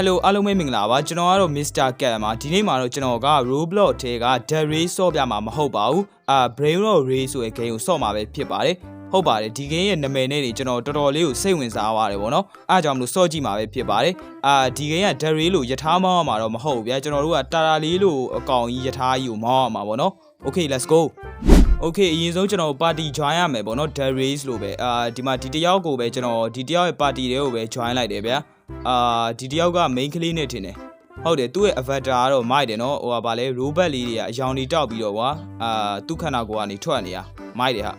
Hello အားလုံးပဲမင်္ဂလာပါကျွန်တော်ကတော့ Mr. Cat ပါဒီနေ့မှာတော့ကျွန်တော်က Roblox ထဲက The Ray ဆော့ပြမှာမဟုတ်ပါဘူးအာ Brain Rot Ray ဆိုတဲ့ game ကိုဆော့မှာပဲဖြစ်ပါတယ်ဟုတ်ပါတယ်ဒီ game ရဲ့နာမည်နဲ့နေကျွန်တော်တော်တော်လေးကိုစိတ်ဝင်စားပါတယ်ဗောနော်အားကြောင့်မလို့ဆော့ကြည့်မှာပဲဖြစ်ပါတယ်အာဒီ game က The Ray လို့ယထာမောင်းရမှာတော့မဟုတ်ဘူးဗျာကျွန်တော်တို့ကတာတာလေးလို့အကောင်ကြီးယထာကြီးကိုမောင်းရမှာဗောနော် Okay let's go Okay အရင်ဆုံးကျွန်တော်ပါတီ join ရမယ်ဗောနော် The Race လို့ပဲအာဒီမှာဒီတယောက်ကိုပဲကျွန်တော်ဒီတယောက်ရဲ့ပါတီတွေကိုပဲ join လိုက်တယ်ဗျာ အာဒီတယောက်က main ကလေးနဲ့ထင်တယ်ဟုတ်တယ်သူ့ရဲ့ avatar ကတော့မိုက်တယ်နော်ဟိုကဗာလဲ robot လေးတွေကအယောင်တွေတောက်ပြီးတော့ကွာအာသူ့ခန္ဓာကိုယ်ကနေထွက်နေတာမိုက်တယ်ဟာ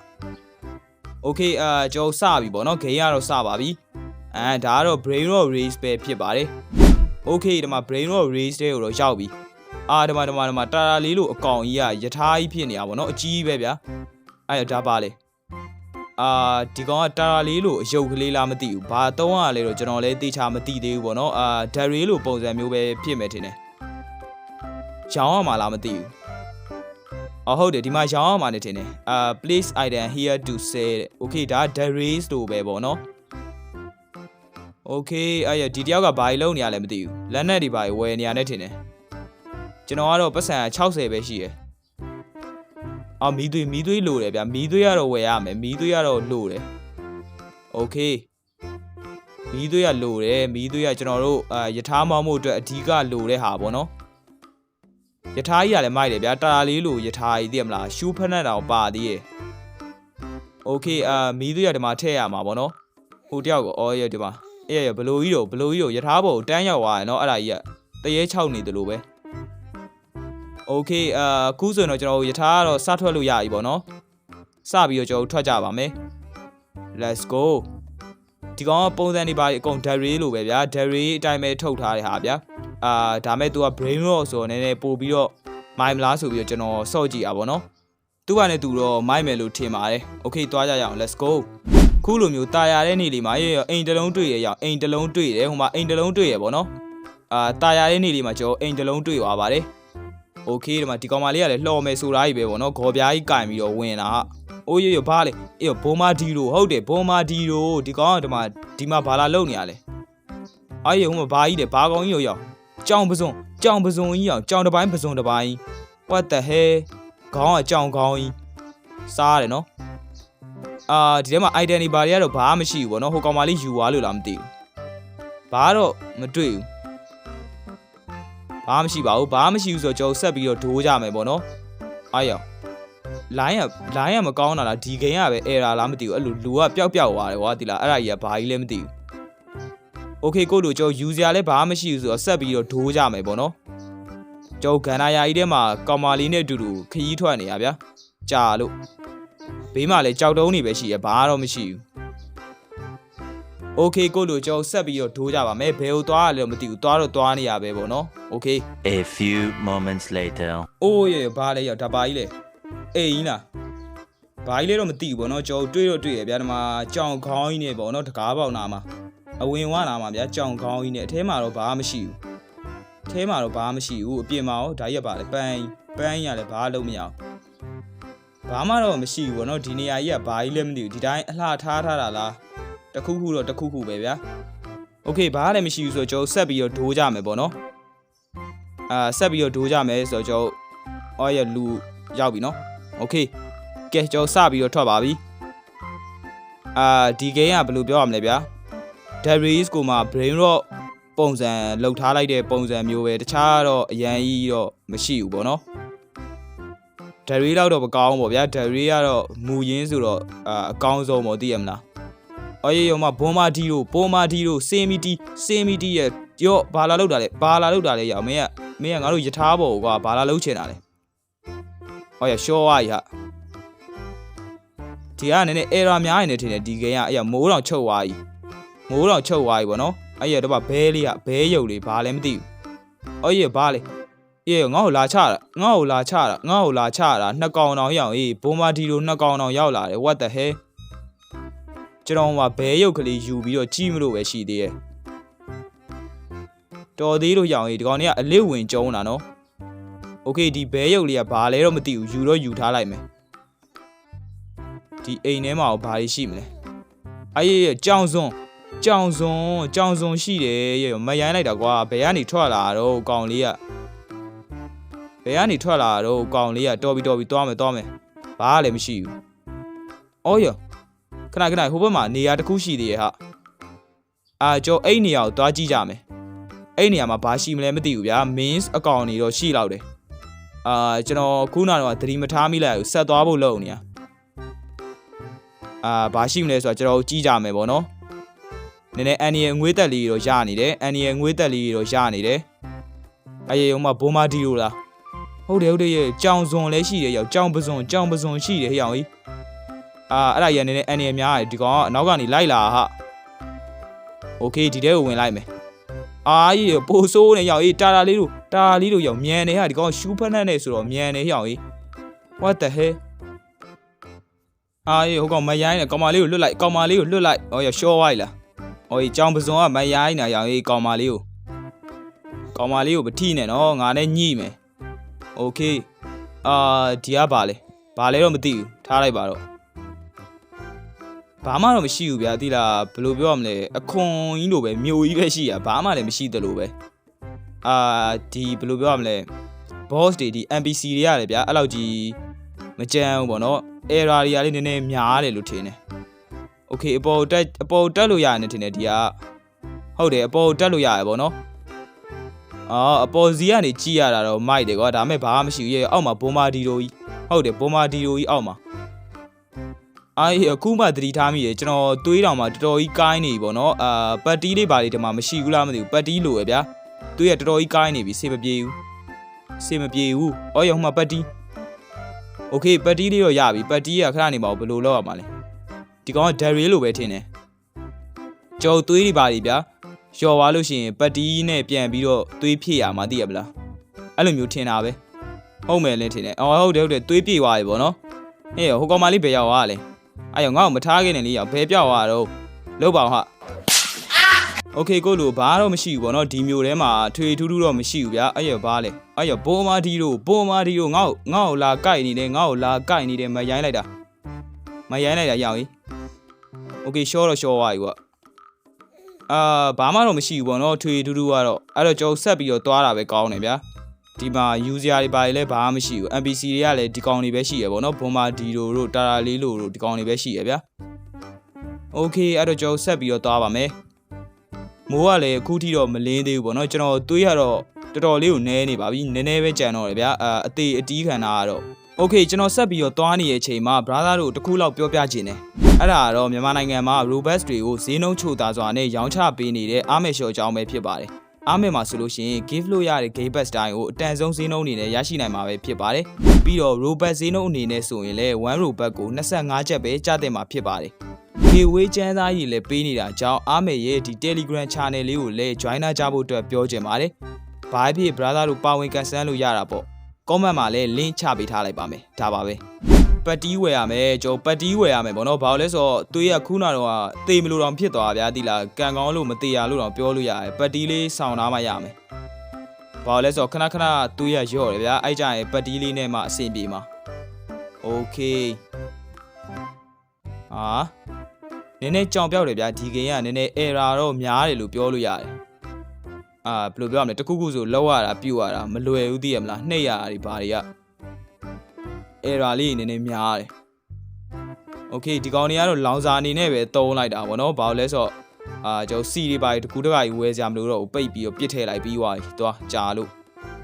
Okay အာကျွန်တော်စပြီဗောနော် game ကတော့စပါပြီအဲဒါကတော့ brain rot race ပဲဖြစ်ပါတယ် Okay ဒီမှာ brain rot race တဲ့ကိုတော့ရောက်ပြီအာဒီမှာဒီမှာဒီမှာတာတာလေးလို့အကောင်ကြီးကယထာကြီးဖြစ်နေတာဗောနော်အကြီးပဲဗျာအဲ့ဒါပါလေ အာဒီကောင်ကတာတာလေးလို့အယုတ်ကလေးလားမသိဘူးဘာတော့ရလဲတော့ကျွန်တော်လည်းတေချာမသိသေးဘူးဗောနော်အာဒက်ရီလို့ပုံစံမျိုးပဲဖြစ်မယ်ထင်တယ်ရောင်းရမှာလားမသိဘူးအော်ဟုတ်တယ်ဒီမှာရောင်းရမှာနေထင်တယ်အာ place item here to sell တဲ့ okay ဒါ dairies လို့ပဲဗောနော် okay အဲ့ရဒီတယောက်ကဘာကြီးလုံးနေရလဲမသိဘူးလက်နဲ့ဒီဘာကြီးဝယ်နေရတဲ့ထင်တယ်ကျွန်တော်ကတော့ပတ်စံ60ပဲရှိရယ်။ အော်မီးသွေးမီးသွေးလိုတယ်ဗျာမီးသွေးကတော့ဝယ်ရမယ်မီးသွေးကတော့လိုတယ်။ Okay မီးသွေးကလိုတယ်မီးသွေးကကျွန်တော်တို့အာယထာမောင်းမှုအတွက်အဓိကလိုတဲ့ဟာပေါ့နော်။ယထာကြီးကလည်းမိုက်တယ်ဗျာတာတာလေးလိုယထာကြီးသိရမလားရှူးဖက်နဲ့တောင်ပါသေးရဲ့။ Okay အာမီးသွေးကဒီမှာထည့်ရမှာပေါ့နော်။ဟိုတယောက်ကိုအော်ရဒီမှာအဲ့ရဘလိုကြီးတော့ဘလိုကြီးတော့ယထာဘောကိုတန်းရောက်သွားတယ်နော်အဲ့ဒါကြီးကတရေ6နေတယ်လို့ပဲ။ Okay အာအခုဆိုရင်တော့ကျွန်တော်တို့ယထာကတော့စထွက်လို့ရပြီပေါ့နော်စပြီးတော့ကျွန်တော်တို့ထွက်ကြပါမယ် Let's go ဒီကောင်ကပုံစံတွေပါအကုန် dairy လို့ပဲဗျာ dairy အတိုင်းပဲထုတ်ထားတဲ့ဟာဗျာအာဒါမဲ့ तू က brain rot ဆိုတော့နည်းနည်းပို့ပြီးတော့မိုင်မလားဆိုပြီးတော့ကျွန်တော်စော့ကြည့်อ่ะဗောနော်သူကလည်းသူတော့မိုက်မယ်လို့ထင်ပါတယ် Okay သွားကြရအောင် Let's go ခုလိုမျိုးတာယာတဲ့နေ့လေးမှာရေအိမ်တစ်လုံးတွေ့ရရအောင်အိမ်တစ်လုံးတွေ့တယ်ဟိုမှာအိမ်တစ်လုံးတွေ့ရဗောနော်အာတာယာတဲ့နေ့လေးမှာကျွန်တော်အိမ်တစ်လုံးတွေ့သွားပါတယ် โอเคဒီမှာဒီကောင်မလေးကလည်းလှော်မယ်ဆိုတာကြီးပဲဗောနော်ဂေါ်ပြားကြီးကင်ပြီးတော့ဝင်လာဟာအိုးရရဘာလဲအေးဘိုမာဒီလိုဟုတ်တယ်ဘိုမာဒီလိုဒီကောင်ကဒီမှာဒီမှာဘာလာလုံနေရလဲအားရဟိုမှာဘာကြီးလဲဘာကောင်ကြီးရောရောက်ကြောင်ပစုံကြောင်ပစုံကြီးအောင်ကြောင်တစ်ပိုင်းပစုံတစ်ပိုင်း what the hell ခေါင်းကကြောင်ခေါင်းကြီးစားရတယ်နော်အာဒီထဲမှာ item တွေဘာတွေကတော့ဘာမှမရှိဘူးဗောနော်ဟိုကောင်မလေးယူသွားလို့လားမသိဘူးဘာတော့မတွေ့ဘူး ဘာမှမရှိပါဘူးဘာမှမရှိဘူးဆိုတော့ကျွန်တော်ဆက်ပြီးတော့ဒိုးကြမယ်ပေါ့နော်အားရလိုင်းကလိုင်းကမကောင်းတာလားဒီဂိမ်းကပဲ error လားမသိဘူးအဲ့လိုလူကပျောက်ပျောက်သွားတယ်ကွာဒီလားအဲ့ဒါကြီးကဘာကြီးလဲမသိဘူး Okay ကိုတို့ကျွန်တော် user လည်းဘာမှမရှိဘူးဆိုတော့ဆက်ပြီးတော့ဒိုးကြမယ်ပေါ့နော်ကျွန်တော်ဂန္ဓာယာကြီးထဲမှာကောင်မာလေးနဲ့အတူတူခရီးထွက်နေရဗျာကြာလို့ဘေးမှာလည်းကြောက်တုံးနေပဲရှိရဘာတော့မရှိဘူး Okay ကိုတို့ကျွန်တော်ဆက်ပြီးတော့ဒိုးကြပါမယ်ဘယ်ကိုသွားရလဲတော့မသိဘူးသွားတော့သွားနေရပဲပေါ့နော် Okay A few moments later. အိုးရေဘာလဲရောက်ဒါပါကြီးလေအေးကြီးလားဘာကြီးလဲတော့မသိဘူးဗောနော်ကျွန်တော်တွေးတော့တွေးရဗျာဒီမှာကြောင်ခေါင်းကြီးနဲ့ဗောနော်တကားပေါက်နာမှာအဝင်ဝနာမှာဗျာကြောင်ခေါင်းကြီးနဲ့အထဲမှာတော့ဘာမှမရှိဘူးအထဲမှာတော့ဘာမှမရှိဘူးအပြင်မှာရောဒါကြီးကပါလေပန်းပန်းကြီးကလည်းဘာလုံးမရအောင်ဘာမှတော့မရှိဘူးဗောနော်ဒီနေရာကြီးကဘာကြီးလဲမသိဘူးဒီတိုင်းအလှထားထားတာလား တခုခုတော့တခုခုပဲဗျာโอเคဘာလည်းမရှိဘူးဆိုတော့ကျွန်တော်ဆက်ပြီးတော့ဒိုးကြမယ်ဗောနော် အာဆက်ပြီးတော့ဒိုးကြမယ်ဆိုတော့ကျွန်တော်အော်ရလူရောက်ပြီနော်โอเคကဲကျွန်တော်စပြီးတော့ထွက်ပါပြီအာဒီ game ကဘယ်လိုပြောရမလဲဗျာ Darius ကိုမှ brain rot ပုံစံလောက်ထားလိုက်တဲ့ပုံစံမျိုးပဲတခြားတော့အရန်ကြီးတော့မရှိဘူးပေါ့နော် Darius တော့တော့မကောင်းဘူးပေါ့ဗျာ Darius ကတော့မူရင်းဆိုတော့အာအကောင်းဆုံးပေါ့သိရမလား အော်ရရုံမှာဘွန်မာဒီတို့ပေါ်မာဒီတို့စေမီတီစေမီတီရဲ့ရော့ဘာလာလောက်တာလဲဘာလာလောက်တာလဲရအောင်မင်းကမင်းကငါတို့ယထာဘောကွာဘာလာလုံးချင်တာလဲဟောရရှောဝါကြီးဟာဒီကနည်းနည်း error များနေတယ်ထင်တယ်ဒီ game ကအဲ့ရမိုးတောင်ချုပ်သွားကြီးမိုးတောင်ချုပ်သွားကြီးဗောနော်အဲ့ရတော့ဘဲလေးကဘဲရုပ်လေးဘာလဲမသိဘူးအော်ရဘာလဲအေးငါ့ကိုလာချတာငါ့ကိုလာချတာငါ့ကိုလာချတာနှစ်ကောင်တောင်ရောက်အေးဘုံမာဒီလိုနှစ်ကောင်တောင်ရောက်လာတယ် what the hell ကျွန်တော်ကဘဲရုပ်ကလေးယူပြီးတော့ကြီးမလို့ပဲရှိသေးရဲ့ တော်သေးလို့ရအောင်ဒီကောင်တွေကအလစ်ဝင်ကျုံးတာနော်โอเคဒီဘဲရုပ်လေးကဘာလဲတော့မသိဘူးယူတော့ယူထားလိုက်မယ်ဒီအိမ်ထဲမှာဘာတွေရှိမလဲအေးကြောင်စွန်း ကြောင်စုံကြောင်စုံရှိတယ်ရဲ့မရိုင်းလိုက်တာကွာဘယ်ကနေထွက်လာတော့ကောင်လေးကဘယ်ကနေထွက်လာတော့ကောင်လေးကတော်ပြီတော်ပြီသွားမယ်သွားမယ်ဘာလည်းမရှိဘူးအော်ရ ခဏခဏဟိုဘက်မှာနေရာတစ်ခုရှိသေးရဲ့ဟာအာကျော်အဲ့နေရာကိုသွားကြည့်ကြမယ်အဲ့နေရာမှာဘာရှိမလဲမသိဘူးဗျာ means အကောင့်နေတော့ရှိလောက်တယ်အာကျွန်တော်ခုနကတော့သတိမထားမိလိုက်ဘူးဆက်သွားဖို့လုပ်နေရအာဘာရှိမလဲဆိုတော့ကျွန်တော်ကြည့်ကြမယ်ဗောနော်နည်းနည်းအန်နီရဲ့ငွေသက်လေးတော့ရနေတယ်အန်နီရဲ့ငွေသက်လေးတော့ရနေတယ်အယေုံမဘိုမာဒီလိုလားဟုတ်တယ်ဟုတ်တယ်ရဲ့ကြောင်စွန်လည်းရှိတယ်ရောက်ကြောင်ပစွန်ကြောင်ပစွန်ရှိတယ်ဟေ့အောင်ကြီး အာအဲ့ဒါရနည်းနည်းအန်နီရဲ့များတယ်ဒီကောင်ကအနောက်ကနေလိုက်လာဟာโอเคဒီထဲကိုဝင်လိုက်မယ်အာကြီးပိုဆိုးနေရောက်ကြီးတာတာလေးတို့တာတာလေးတို့ရောက်မြန်နေဟာဒီကောင်ရှူးဖက်နဲ့နေဆိုတော့မြန်နေဟေ့အောင်ကြီး what the hell အာကြီးဟိုကောင်မရိုင်းနဲ့ကောင်မလေးကိုလွတ်လိုက်ကောင်မလေးကိုလွတ်လိုက်ဟောရရှော့ဝိုက်လား ။အော်ဒီကြောင်ပစုံကမရိုင်းနေရောင်ရေးကောင်မလေးကိုကောင်မလေးကိုမထိနဲ့နော်ငါနဲ့ညှိမယ်။ Okay ။အာဒီကဘာလဲ။ဘာလဲတော့မသိဘူး။ထားလိုက်ပါတော့။ ဘာမှတော့မရှိဘူးဗျာသိလားဘယ်လိုပြောရမလဲအခွန်ကြီးလိုပဲမြို့ကြီးပဲရှိရဘာမှလည်းမရှိသလိုပဲ။အာဒီဘယ်လိုပြောရမလဲ boss တွေဒီ NPC တွေရတယ်ဗျာအဲ့လောက်ကြီးမကြမ်းဘူးပေါ့နော်။ error တွေကလည်းနည်းနည်းများတယ်လို့ထင်တယ်။ Okay အပေါ်တက်အပေါ်တက်လို့ရတယ်ထင်တယ်ဒီကဟုတ်တယ်အပေါ်တက်လို့ရတယ်ဗောနော်အော်အပေါ်စီကနေကြည့်ရတာတော့မိုက်တယ်ကွာဒါပေမဲ့ဘာမှမရှိဘူးရဲ့အောက်မှာဘိုမာဒီရိုကြီးဟုတ်တယ်ဘိုမာဒီရိုကြီးအောက်မှာ အာအခုမှသတိထားမိတယ်ကျွန်တော်တွေးတောင်မှတော်တော်ကြီးကိုင်းနေပြီဗောနော်အာပတ်တီးလေးပါလေးဒီမှာမရှိဘူးလားမသိဘူးပတ်တီးလိုပဲဗျာတွေးရတော်တော်ကြီးကိုင်းနေပြီစေမပြေဘူးစေမပြေဘူးအော်ရဟိုမှာပတ်တီးโอเคပတ်တီးလေးတော့ရပြီပတ်တီးကခဏနေပါဦးဘယ်လိုလုပ်ရမှာလဲ ဒီကောင်ကဒယ်ရီလိုပဲထင်တယ်ကြော်သွေးတွေပါလိဗျာလျှော်သွားလို့ရှိရင်ပတ်တီးနဲ့ပြန်ပြီးတော့သွေးဖြည့်ရမှာသိရမလားအဲ့လိုမျိုးထင်တာပဲဟုတ်မယ်လဲထင်တယ်အော်ဟုတ်တယ်ဟုတ်တယ်သွေးပြေသွားပြီဗောနော်ဟေးဟိုကောင်မလေးဘယ်ရောက်သွားလဲ အဲ့ရောငါ့ကိုမထားခဲ့နဲ့လေးရောက်ဘယ်ပြောက်သွားတော့လောက်ပါအောင်ဟာโอเคကိုလူဘာတော့မရှိဘူးဗောနော်ဒီမျိုးထဲမှာထွေထူးထူးတော့မရှိဘူးဗျာအဲ့ရဘာလဲအဲ့ရဘိုမာဒီတို့ဘိုမာဒီတို့ငါ့ကိုငါ့ကိုလာကြိုက်နေတယ်ငါ့ကိုလာကြိုက်နေတယ်မရိုင်းလိုက်တာမရိုင်းလိုက်တာရအောင်ကြီး โอเคရှော့တော့ရှော့သွားပြီကွာအာဘာမှတော့မရှိဘူးပေါ့နော်ထွေထူးထူးကတော့အဲ့တော့ကျွန်တော်ဆက်ပြီးတော့သွားတာပဲကောင်းတယ်ဗျာ ဒီမှာ user တွေပါတယ်လည်းဘာမှမရှိဘူး NPC တွေကလည်းဒီကောင်တွေပဲရှိရပေါ့နော်ဘွန်မာဒီလိုတို့တာတာလေးလိုတို့ဒီကောင်တွေပဲရှိရဗျာ Okay အဲ့တော့ကျွန်တော်ဆက်ပြီးတော့သွားပါမယ်မိုးကလည်းအခုထိတော့မလင်းသေးဘူးပေါ့နော်ကျွန်တော်တွေးရတော့တော်တော်လေးကိုနဲနေပါပြီနည်းနည်းပဲကြံတော့တယ်ဗျာအာအသေးအတီးခံတာကတော့ Okay ကျွန်တော်ဆက်ပြီးတော့သွားနေတဲ့အချိန်မှာ brother တို့တစ်ခုလောက်ပြောပြခြင်းတယ်အဲ့ဒါကတော့မြန်မာနိုင်ငံမှာ robust တွေကိုဈေးနှုန်းချိုသာစွာနဲ့ရောင်းချပေးနေတဲ့အားမဲ့လျှော်ကြောင်းပဲဖြစ်ပါတယ် အားမယ်မှာဆိုလို့ရှိရင် give လို့ရတဲ့ game pass တိုင်းကိုအတန်ဆုံးဈေးနှုန်းအနေနဲ့ရရှိနိုင်မှာပဲဖြစ်ပါတယ်ပြီးတော့ robust ဈေးနှုန်းအနေနဲ့ဆိုရင်လည်း1 robust ကို25ကျပ်ပဲကျတဲ့မှာဖြစ်ပါတယ်ခေဝေးချမ်းသားကြီးလည်းပေးနေတာကြောင့်အားမယ်ရဲ့ဒီ Telegram channel လေးကိုလည်း joiner ကြဖို့အတွက်ပြောချင်ပါတယ်ဘာဖြစ် brother တို့ပါဝင်ကန်ဆယ်လို့ရတာပေါ့ comment မှာလည်း link ချပေးထားလိုက်ပါမယ်ဒါပါပဲ ပတ်တီးဝယ်ရမယ်ကျွန်တော်ပတ်တီးဝယ်ရမယ်ဗောနော်ဘာလို့လဲဆိုတော့သွေးရခုနတော့တေးမလို့တော့ဖြစ်သွားဗျာတိလားကံကောင်းလို့မတေးရလို့တော့ပြောလို့ရတယ်ပတ်တီးလေးဆောင်းထားမှရမယ်ဘာလို့လဲဆိုတော့ခဏခဏသွေးရရော့တယ်ဗျာအဲ့ကြရင်ပတ်တီးလေးနဲ့မှအဆင်ပြေမှာโอเคဟာနည်းနည်းကြောင်ပြောက်တယ်ဗျာဒီဂိမ်းကနည်းနည်း error တော့များတယ်လို့ပြောလို့ရတယ်အာဘယ်လိုပြောရမလဲတခုခုဆိုလောက်ရတာပြုတ်ရတာမလွယ်ဘူးသိရမလားနှိပ်ရတာဒီဘာတွေက error လေးနည်းနည်းများတယ်။ Okay ဒီကောင်တွေကတော့လောင်စာအနေနဲ့ပဲတုံးလိုက်တာဗောနော်။ဘာလို့လဲဆိုတော့အာကျွန်တော်စီတွေပါတကူတကကြီးဝယ်စရာမလိုတော့ဘူးပိတ်ပြီးတော့ပြစ်ထည့်လိုက်ပြီးသွားပြီ။သွားကြာလို့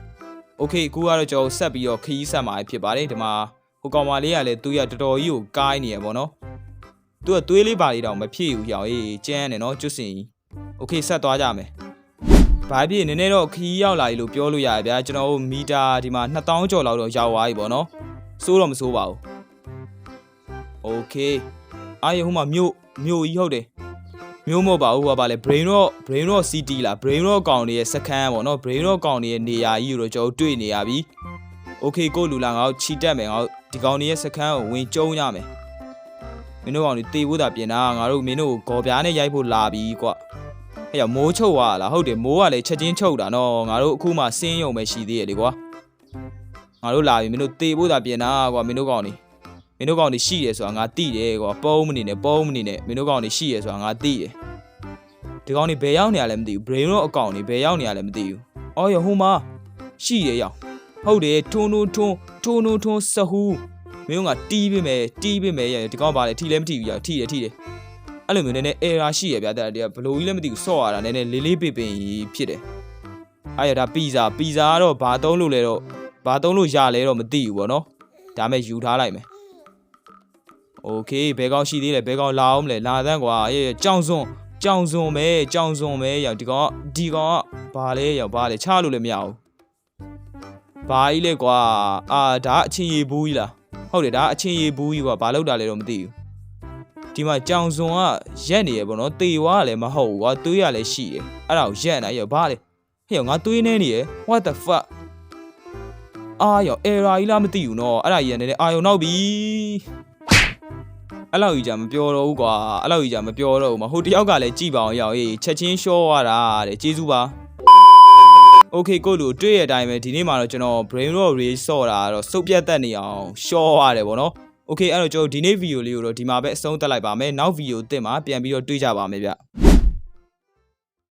။ Okay အခုကတော့ကျွန်တော်ဆက်ပြီးတော့ခရီးဆက်မှာဖြစ်ပါတယ်ဒီမှာဟိုကောင်မလေးကလည်းသူရတော်တော်ကြီးကိုကိုင်းနေရဗောနော်။သူကသွေးလေးပါလေးတောင်မဖြည့်ဘူးဟောင်အေးကျန်းနေနော်ကျွတ်စင်ကြီး။ Okay ဆက်သွားကြမယ်။ဘာဖြစ်နည်းနည်းတော့ခီးရောက်လာပြီလို့ပြောလို့ရတယ်ဗျာကျွန်တော်တို့မီတာဒီမှာ2000ကျော်လောက်တော့ရောက်သွားပြီဗောနော် စိုးတော့မစိုးပါဘူးโอเคအာရဟိုမှာမြို့မြို့ကြီးဟုတ်တယ်မြို့မဟုတ်ပါဘူးဟိုကပါလေ brain rock brain rock city လား brain rock ကောင်တွေရဲ့စခန်းပေါ့နော် brain rock ကောင်တွေရဲ့နေရာကြီးကိုတော့ကျွန်တော်တွေ့နေရပြီโอเคကိုလူလာငါတို့ခြိတက်မယ်ငါတို့ဒီကောင်တွေရဲ့စခန်းကိုဝင်ကျုံရမယ်မင်းတို့ကောင်တွေတေဖို့တာပြင်တာငါတို့မင်းတို့ကိုဂေါ်ပြားနဲ့ရိုက်ဖို့လာပြီကွဟဲ့ရမိုးချုပ်သွားလားဟုတ်တယ်မိုးကလည်းချက်ချင်းချုပ်တာနော်ငါတို့အခုမှစင်းရုံပဲရှိသေးတယ်လေကွာ ငါတို့လာပြီမင်းတို့တေဖို့တာပြင်တာကွာမင်းတို့ကောင်တွေမင်းတို့ကောင်တွေရှိတယ်ဆိုတာငါသိတယ်ကွာပုံးမနေနဲ့ပုံးမနေနဲ့မင်းတို့ကောင်တွေရှိတယ်ဆိုတာငါသိတယ်ဒီကောင်နေဘယ်ရောက်နေရလဲမသိဘူး brain တော့အကောင်နေဘယ်ရောက်နေရလဲမသိဘူးအော်ရဟိုမှာရှိရရောက်ဟုတ်တယ်ထွန်းထွန်းထွန်းထွန်းထွန်းထွန်းစဟူးမင်းကတီးပေးမယ်တီးပေးမယ်ရဒီကောင်ပါလေထီလည်းမထီဘူးရထီတယ်ထီတယ်အဲ့လိုမျိုးနည်းနည်း error ရှိရဗျာတဲ့တည်းဘလို့ကြီးလည်းမသိဘူးဆော့ရတာနည်းနည်းလေးလေးပင်ပင်ဖြစ်တယ်အဲ့ရဒါပီဇာပီဇာကတော့ဘာသုံးလို့လဲတော့ ဘာသုံးလို့ရလဲတော့မသိဘူးပေါ့နော်ဒါမဲ့ယူထားလိုက်မယ် โอเคဘဲကောင်းရှိသေးတယ်ဘဲကောင်းလာအောင်မလဲလာသန်းကွာအေးကြောင်စွန်ကြောင်စွန်ပဲကြောင်စွန်ပဲရောက်ဒီကောင်ကဒီကောင်ကဘာလဲရောက်ဘာလဲချလို့လည်းမရဘူးဘာကြီးလဲကွာအာဒါအချင်းရီဘူးကြီးလားဟုတ်တယ်ဒါအချင်းရီဘူးကြီးကွာဘာလောက်တာလဲတော့မသိဘူးဒီမှာကြောင်စွန်ကရက်နေရပေါ့နော်တေဝါကလည်းမဟုတ်ဘူးကွာသွေးရလည်းရှိတယ်အဲ့ဒါကိုရက်နေရောက်ဘာလဲဟဲ့ငါသွေးနေနေရ what the fuck အာရောက် error ကြီးလားမသိဘူးနော်အဲ့ဒါကြီးကလည်းအာယုံနောက်ပြီ အဲ့လောက်ကြီးじゃမပြောတော့ဘူးကွာအဲ့လောက်ကြီးじゃမပြောတော့ဘူးမဟိုတယောက်ကလည်းကြည်ပါအောင်ရောက်ရေးချက်ချင်းရှော့ရတာတဲ့ကျေးဇူးပါ Okay ကိုလူတွေ့ရတဲ့အတိုင်းပဲဒီနေ့မှာတော့ကျွန်တော် brain rot race ဆော့တာတော့စုပ်ပြတ်တက်နေအောင်ရှော့ရတယ်ဗောနော် Okay အဲ့တော့ကျွန်တော်ဒီနေ့ဗီဒီယိုလေးကိုတော့ဒီမှာပဲအဆုံးသတ်လိုက်ပါမယ်နောက်ဗီဒီယိုအသစ်မှာပြန်ပြီးတော့တွေ့ကြပါမယ်ဗျ